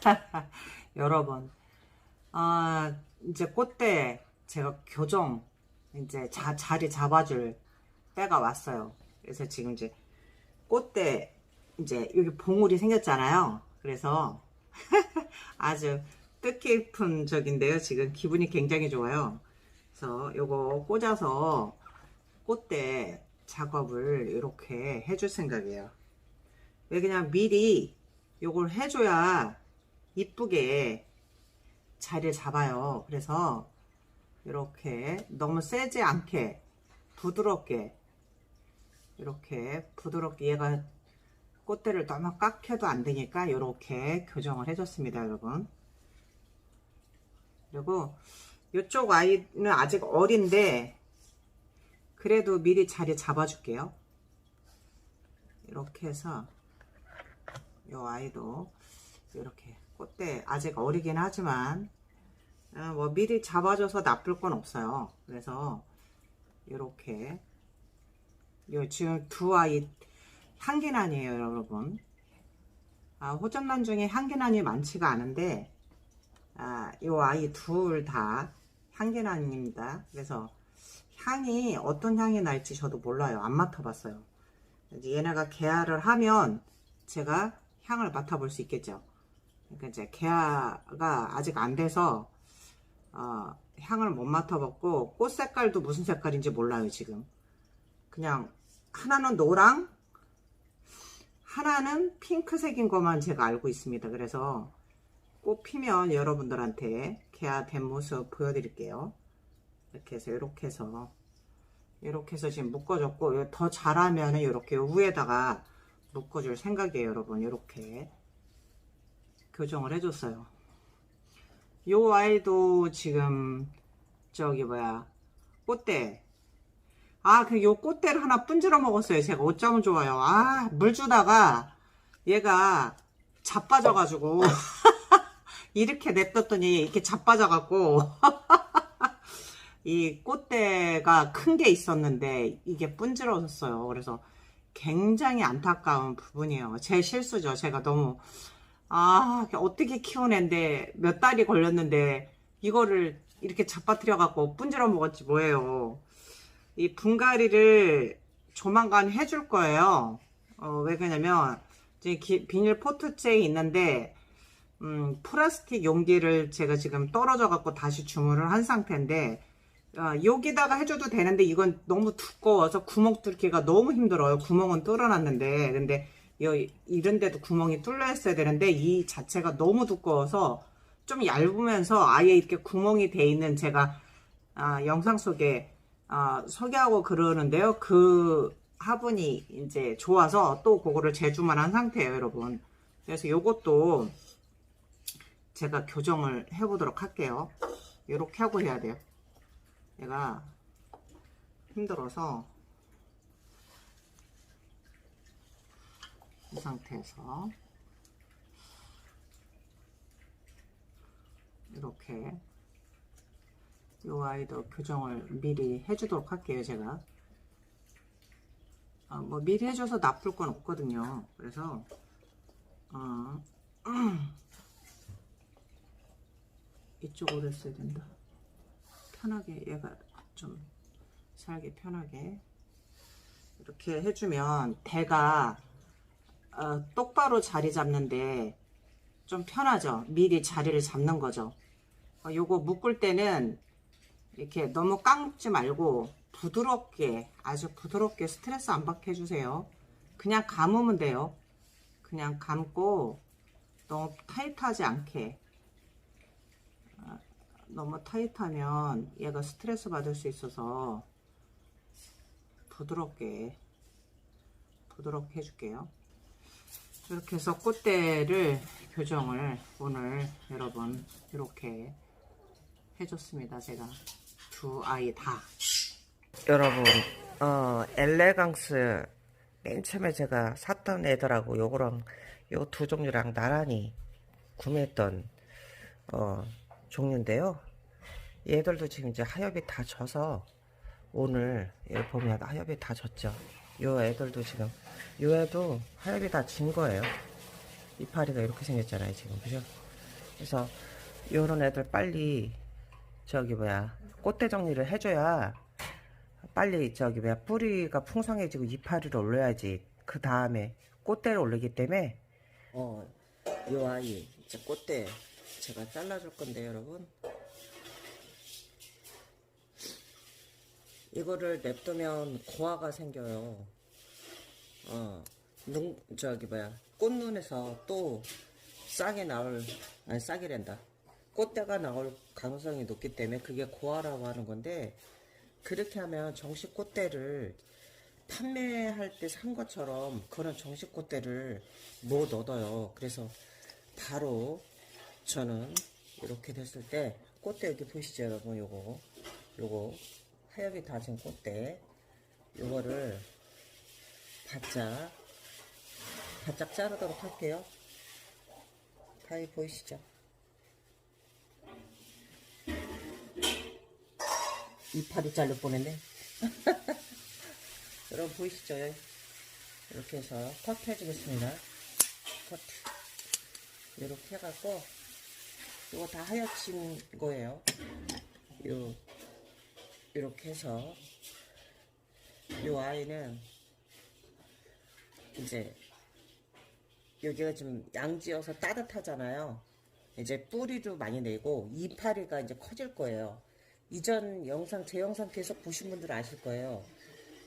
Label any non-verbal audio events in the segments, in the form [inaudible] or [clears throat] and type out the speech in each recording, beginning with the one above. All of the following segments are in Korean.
[laughs] 여러분, 아, 이제 꽃대 제가 교정, 이제 자, 자리 잡아줄 때가 왔어요. 그래서 지금 이제 꽃대, 이제 여기 봉우리 생겼잖아요. 그래서 [laughs] 아주 뜻깊은 적인데요. 지금 기분이 굉장히 좋아요. 그래서 요거 꽂아서 꽃대 작업을 이렇게 해줄 생각이에요. 왜 그냥 미리 요걸 해줘야 이쁘게 자리를 잡아요. 그래서 이렇게 너무 세지 않게 부드럽게 이렇게 부드럽게 얘가 꽃대를 너무 깎여도 안 되니까 이렇게 교정을 해줬습니다, 여러분. 그리고 이쪽 아이는 아직 어린데 그래도 미리 자리 잡아줄게요. 이렇게 해서 이 아이도 이렇게 꽃대 아직 어리긴 하지만 어, 뭐 미리 잡아줘서 나쁠 건 없어요. 그래서 이렇게 요 지금 두 아이 향기난이에요, 여러분. 아, 호접란 중에 향기난이 많지가 않은데 아, 요 아이 둘 다 향기난입니다. 그래서 향이 어떤 향이 날지 저도 몰라요. 안 맡아봤어요. 얘네가 개화를 하면 제가 향을 맡아볼 수 있겠죠. 그러니까 이제 개화가 아직 안 돼서 어, 향을 못 맡아봤고 꽃 색깔도 무슨 색깔인지 몰라요 지금. 그냥 하나는 노랑, 하나는 핑크색인 것만 제가 알고 있습니다. 그래서 꽃 피면 여러분들한테 개화 된 모습 보여드릴게요. 이렇게 해서 이렇게 해서 이렇게 해서 지금 묶어줬고 더 잘하면 이렇게 위에다가 묶어줄 생각이에요 여러분 이렇게 교정을 해줬어요 요 아이도 지금 저기 뭐야 꽃대 아 그 요 꽃대를 하나 분질러 먹었어요 제가 어쩌면 좋아요 아 물 주다가 얘가 자빠져 가지고 [laughs] 이렇게 냅뒀더니 이렇게 자빠져 갖고 [laughs] 이 꽃대가 큰 게 있었는데 이게 분질러졌어요. 그래서 굉장히 안타까운 부분이에요. 제 실수죠. 제가 너무 아 어떻게 애인데 몇 달이 걸렸는데 이거를 이렇게 잡아뜨려 갖고 분질러 먹었지 뭐예요. 이 분갈이를 조만간 해줄 거예요. 어, 왜 그러냐면 이제 기- 비닐 포트째에 있는데 음, 플라스틱 용기를 제가 지금 떨어져 갖고 다시 주문을 한 상태인데 어, 여기다가 해줘도 되는데 이건 너무 두꺼워서 구멍 뚫기가 너무 힘들어요. 구멍은 뚫어놨는데 근데 여, 이런 데도 구멍이 뚫려 있어야 되는데 이 자체가 너무 두꺼워서 좀 얇으면서 아예 이렇게 구멍이 돼 있는 제가 아, 영상 속에 아, 소개하고 그러는데요. 그 화분이 이제 좋아서 또 그거를 재주만 한 상태예요, 여러분. 그래서 요것도 제가 교정을 해보도록 할게요. 이렇게 하고 해야 돼요. 얘가 힘들어서 이 상태에서 이렇게 이 아이도 교정을 미리 해주도록 할게요 제가. 아, 뭐 미리 해줘서 나쁠 건 없거든요. 그래서 어, [clears throat] 이쪽으로 했어야 된다. 편하게 얘가 좀 살기 편하게. 이렇게 해주면 대가 어, 똑바로 자리 잡는데 좀 편하죠. 미리 자리를 잡는 거죠. 어, 요거 묶을 때는 이렇게 너무 깡지 말고 부드럽게 아주 부드럽게 스트레스 안 받게 해주세요. 그냥 감으면 돼요. 그냥 감고 너무 타이트하지 않게. 너무 타이트하면 얘가 스트레스 받을 수 있어서 부드럽게 부드럽게 해줄게요 이렇게 해서 꽃대를 교정을 오늘 여러분 이렇게 해줬습니다 제가 두 아이 다 여러분, 어, 엘레강스 맨 처음에 제가 샀던 애들하고 요거랑 요 두 종류랑 나란히 구매했던 어, 종류인데요. 얘들도 지금 이제 하엽이 다 져서 오늘 얘 보면 하엽이 다 졌죠. 요 애들도 지금 요 애도 하엽이 다 진 거예요. 이파리가 이렇게 생겼잖아요, 지금 그죠? 그래서 요런 애들 빨리 저기 뭐야 꽃대 정리를 해줘야 빨리 저기 뭐야 뿌리가 풍성해지고 이파리를 올려야지 그 다음에 꽃대를 올리기 때문에 어요 아이 이제 꽃대 제가 잘라줄 건데 여러분 이거를 냅두면 고화가 생겨요. 어 눈, 저기 뭐야 꽃눈에서 또 싹이 나올 아니 싹이란다. 꽃대가 나올 가능성이 높기 때문에 그게 고화라고 하는 건데 그렇게 하면 정식 꽃대를 판매할 때 산 것처럼 그런 정식 꽃대를 못 얻어요. 그래서 바로 저는 이렇게 됐을 때 꽃대 여기 보시죠 여러분? 요거 요거 하얗게 다진 꽃대. 요거를 바짝 바짝 자르도록 할게요. 가위 보이시죠? 이파리 잘릴 뻔했네. [laughs] 여러분 보이시죠? 이렇게 해서 커트 해주겠습니다. 커트 이렇게 해갖고 이거 다 하얗친 거예요. 요 이렇게 해서 요 아이는 이제 여기가 좀 양지여서 따뜻하잖아요. 이제 뿌리도 많이 내고 이파리가 이제 커질 거예요. 이전 영상 제 영상 계속 보신 분들 아실 거예요.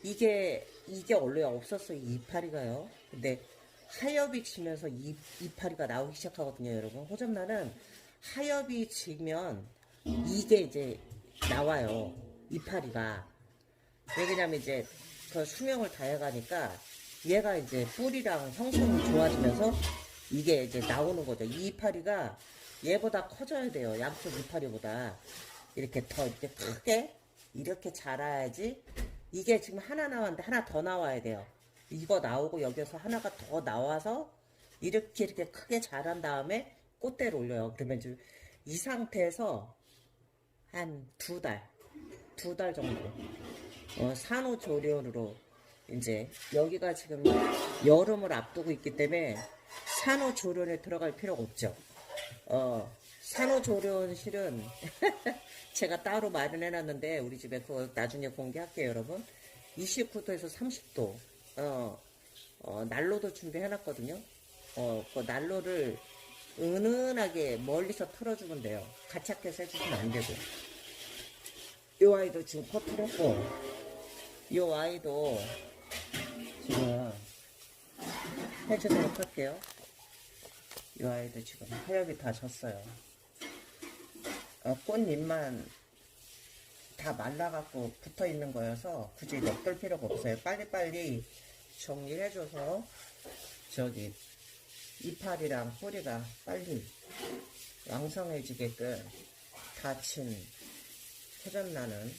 이게 이게 원래 없었어요. 이 이파리가요. 근데 하엽이 지면서 이 이파리가 나오기 시작하거든요, 여러분. 호접란은 하엽이 지면 이게 이제 나와요. 이파리가. 왜냐면 이제 그 수명을 다해가니까 얘가 이제 뿌리랑 형성이 좋아지면서 이게 이제 나오는 거죠. 이 이파리가 얘보다 커져야 돼요. 양쪽 이파리보다. 이렇게 더 이렇게 크게 이렇게 자라야지 이게 지금 하나 나왔는데 하나 더 나와야 돼요. 이거 나오고 여기서 하나가 더 나와서 이렇게 이렇게 크게 자란 다음에 꽃대를 올려요. 그러면 이제 이 상태에서 한 두 달, 두 달 정도 어, 산후조리원으로 이제 여기가 지금 여름을 앞두고 있기 때문에 산후조리원에 들어갈 필요가 없죠. 어, 산후조리원실은 [laughs] 제가 따로 마련해 놨는데 우리 집에 그거 나중에 공개할게요, 여러분. 29도에서 30도. 어, 어, 난로도 준비해 놨거든요. 어, 그 난로를 은은하게 멀리서 틀어주면 돼요. 가착해서 해주시면 안 되고. 이 아이도 지금 했고, 이 아이도 지금 해주도록 할게요. 이 아이도 지금 하엽이 다 졌어요. 어, 꽃잎만 다 말라갖고 붙어 있는 거여서 굳이 넉들 필요가 없어요. 빨리빨리 정리해줘서 저기 이파리랑 뿌리가 빨리 왕성해지게끔 다친 회전나는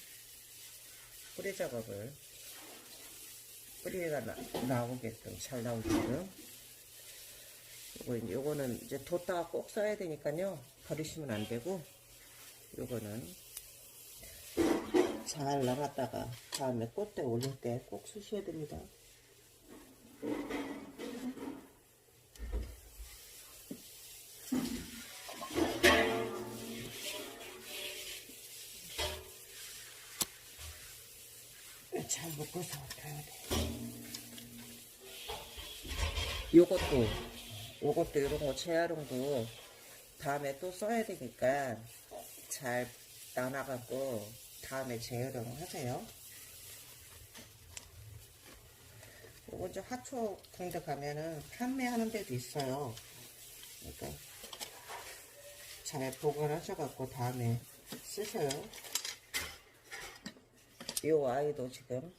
뿌리 작업을 뿌리가 나, 나오게끔 잘 나오게끔 요거 이제 요거는 이제 뒀다가 꼭 써야 되니까요 버리시면 안 되고 요거는 잘 나갔다가 다음에 꽃대 올릴 때 꼭 쓰셔야 됩니다. 묶어서 둬야 돼. 요것도, 요것도 이런 거 재활용도 다음에 또 써야 되니까 잘 나눠갖고 다음에 재활용 하세요. 요거 이제 하초 군데 가면은 판매하는 데도 있어요. 그러니까 잘 보관하셔갖고 다음에 쓰세요. 요 아이도 지금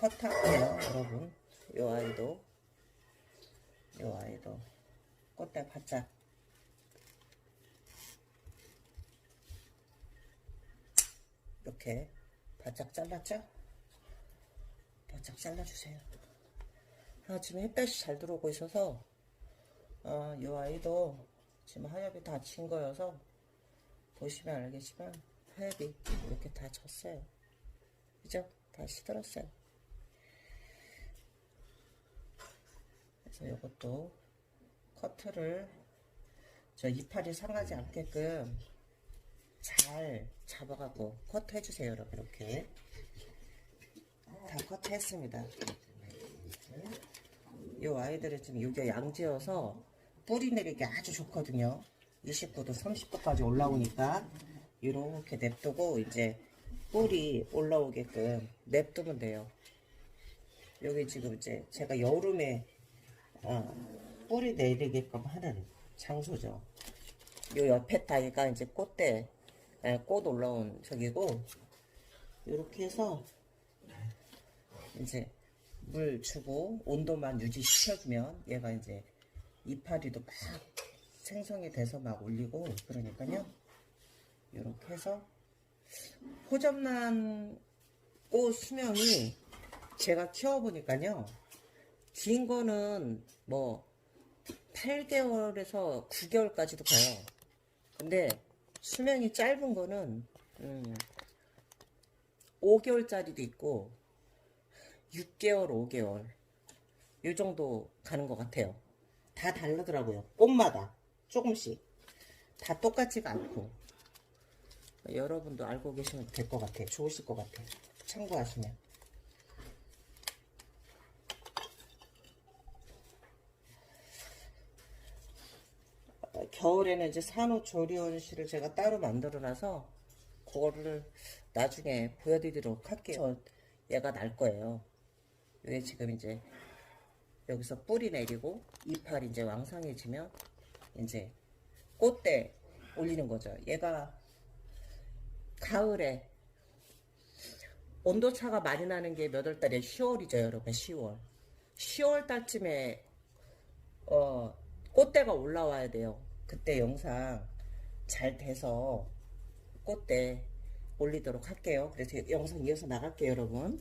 컷할게요, 여러분. 요 아이도, 요 아이도 꽃대 바짝. 이렇게 바짝 잘랐죠? 바짝 잘라주세요. 아, 지금 햇볕이 잘 들어오고 있어서, 어, 요 아이도 지금 하엽이 다친 거여서, 보시면 알겠지만, 하엽이 이렇게 다 졌어요. 그죠? 다 시들었어요. 그래서 이것도 커트를 저 이파리 상하지 않게끔 잘 잡아가고 커트 해주세요 여러분 이렇게. 다 커트 했습니다. 이 아이들은 지금 이게 양지여서 뿌리 내리기 아주 좋거든요. 29도 30도까지 올라오니까 이렇게 냅두고 이제 뿌리 올라오게끔 냅두면 돼요. 여기 지금 이제 제가 여름에 어, 뿌리 내리게끔 하는 장소죠. 요 옆에 따위가 이제 꽃대 예, 꽃 올라온 저기고 이렇게 해서 이제 물 주고 온도만 유지시켜주면 얘가 이제 이파리도 막 생성이 돼서 막 올리고 그러니까요. 이렇게 해서 호접란 꽃 수명이 제가 키워보니까요 긴 거는 뭐 8개월에서 9개월까지도 가요 근데 수명이 짧은 거는 음, 5개월짜리도 있고 6개월, 5개월 요 정도 가는 것 같아요. 다 다르더라고요. 꽃마다 조금씩 다 똑같지가 않고 여러분도 알고 계시면 될 것 같아요. 좋으실 것 같아요. 참고하시면. 어, 겨울에는 이제 산후조리원실을 제가 따로 만들어놔서 그거를 나중에 보여드리도록 할게요. 저 얘가 날 거예요. 이게 지금 이제 여기서 뿌리 내리고 이파리 이제 왕성해지면 이제 꽃대 올리는 거죠. 얘가 가을에 온도 차가 많이 나는 게 몇 월 달에 10월이죠, 여러분. 10월. 10월 달쯤에 어 꽃대가 올라와야 돼요. 그때 영상 잘 돼서 꽃대 올리도록 할게요. 그래서 영상 이어서 나갈게요, 여러분.